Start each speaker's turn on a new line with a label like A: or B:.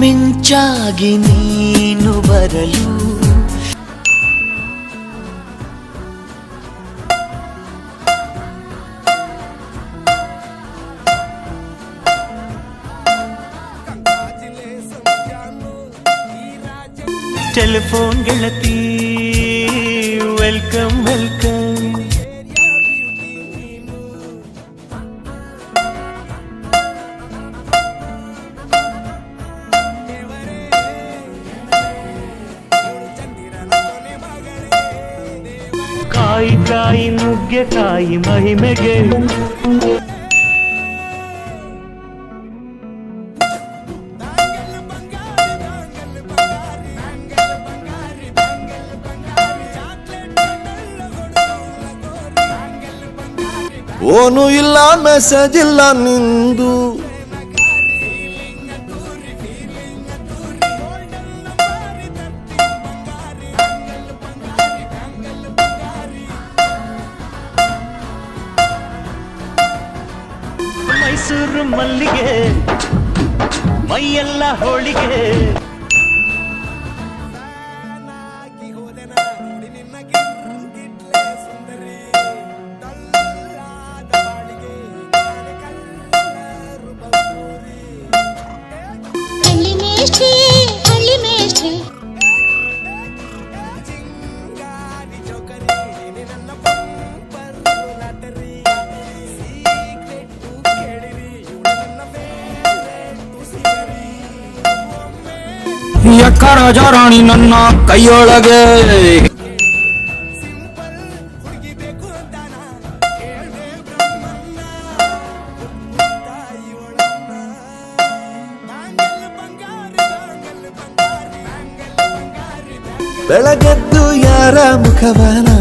A: ಮಿಂಚಾಗಿ ನೀನು ಬರಲು.
B: Telephone गिलती welcome welcome
A: ಕಾಯಿ ಕಾಯಿ ನುಗ್ಗೆಕಾಯಿ ಮಹಿಮೆಗೆ
C: ಓನು ಇಲ್ಲ ಮೆಸೇಜ್ ಇಲ್ಲ ನಿಂದು.
A: ಮೈಸೂರು ಮಲ್ಲಿಗೆ ಮೈಯೆಲ್ಲ ಹೋಳಿಗೆ.
C: ಯಕ್ಕ ರಾಣಿ ನನ್ನ ಕೈಯೊಳಗೆ. ಬೆಳಗೆದ್ದು ಯಾರ ಮುಖವನ?